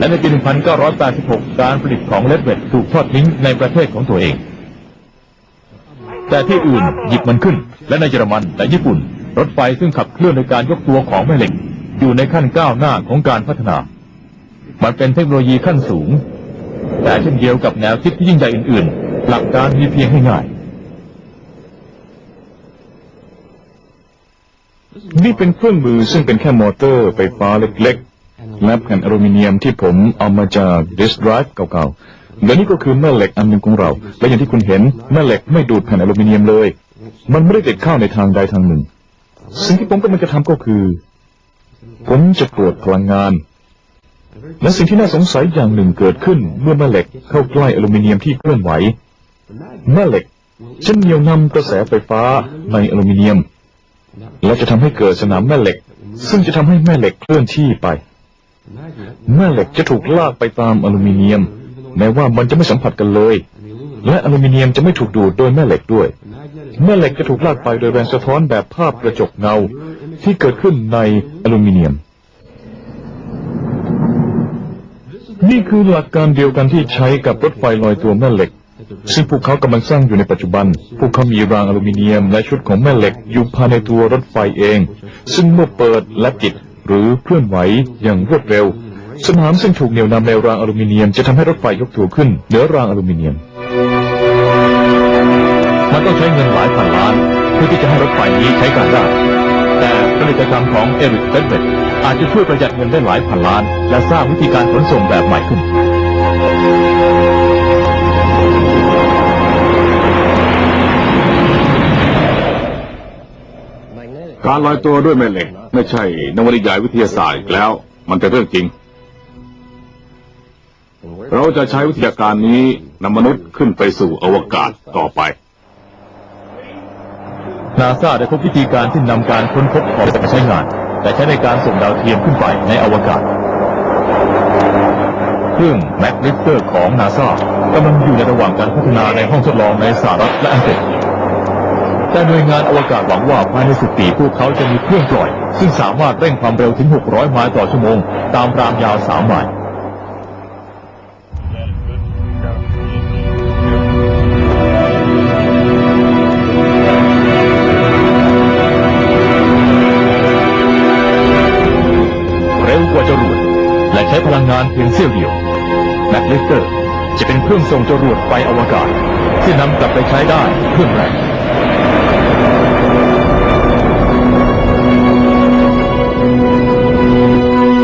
และในปี 1986 การผลิตของเลดเวดถูกทอดทิ้งในประเทศของตัวเอง แต่ที่อื่นหยิบมันขึ้น และในเยอรมันและญี่ปุ่น รถไฟซึ่งขับเคลื่อนโดยการยกตัวของแม่เหล็ก อยู่ในขั้นก้าวหน้าของการพัฒนา มันเป็นเทคโนโลยีขั้นสูง แต่เช่นเดียวกับแนวคิดที่ยิ่งใหญ่อื่นๆ หลักการมีเพียงให้ง่ายนี่เป็นเครื่องมือซึ่งเป็นแค่มอเตอร์ไฟฟ้าเล็ก และแผ่นอลูมิเนียมที่ผมเอามาจากดิสไดรฟ์เก่าๆและนี่ก็คือแม่เหล็กอันหนึ่งของเรา และอย่างที่คุณเห็นแม่เหล็กไม่ดูดแผ่นอลูมิเนียมเลย มันไม่ได้ติดเข้าในทางใดทางหนึ่ง สิ่งที่ผมกำลังจะทำก็คือ ผมจะตรวจพลังงานและสิ่งที่น่าสงสัยอย่างหนึ่งเกิดขึ้นเมื่อแม่เหล็กเข้าใกล้อลูมิเนียมที่เคลื่อนไหวแม่เหล็กจะเหนี่ยวนำกระแสไฟฟ้าในอลูมิเนียม และจะทำให้เกิดสนามแม่เหล็ก ซึ่งจะทำให้แม่เหล็กเคลื่อนที่ไป แม่เหล็กจะถูกลากไปตามอลูมิเนียม แม้ว่ามันจะไม่สัมผัสกันเลย และอลูมิเนียมจะไม่ถูกดูดโดยแม่เหล็กด้วย แม่เหล็กจะถูกลากไปโดยแรงสะท้อนแบบภาพกระจกเงา ที่เกิดขึ้นในอลูมิเนียม นี่คือหลักการเดียวกันที่ใช้กับรถไฟลอยตัวแม่เหล็ก ซึ่งพวกเขากำลังสร้างอยู่ในปัจจุบัน พวกเขามีรางอลูมิเนียมและชุดของแม่เหล็กอยู่ภายในตัวรถไฟเอง ซึ่งเมื่อเปิดและปิด หรือเคลื่อนไหวอย่างรวดเร็ว สนามซึ่งถูกเหนี่ยวนำในรางอลูมิเนียม จะทำให้รถไฟยกตัวขึ้นเหนือรางอลูมิเนียม มันต้องใช้เงินหลายพันล้านเพื่อที่จะให้รถไฟนี้ใช้การได้ แต่ผลิตกรรมของเอริกเฟดเบตอาจจะช่วยประหยัดเงินได้หลายพันล้าน และสร้างวิธีการขนส่งแบบใหม่ขึ้น การลอยตัวด้วยแม่เหล็ก ไม่ใช่นวนิยายวิทยาศาสตร์อีกแล้ว มันเป็นเรื่องจริง เราจะใช้วิทยาการนี้นำมนุษย์ขึ้นไปสู่อวกาศต่อไปนาซาได้พบวิธีการที่นำการค้นพบของไปใช้งาน แต่ใช้ในการส่งดาวเทียมขึ้นไปในอวกาศเครื่องแม็กลิเตอร์ของนาซากำลังอยู่ในระหว่างการพัฒนาในห้องทดลองในสหรัฐและอังกฤษ แต่หน่วยงานอวกาศหวังว่าภายใน10ปีพวกเขาจะมีเครื่องปล่อย ซึ่งสามารถเร่งความเร็วถึง 600 ไมล์ต่อชั่วโมง ตามรางยาว3ไมล์เร็วกว่าจรวดและใช้พลังงานเพียงเสี้ยวเดียวแมกเลสเตอร์จะเป็นเครื่องส่งจรวดไปอวกาศ ที่นำกลับไปใช้ได้เครื่องแรก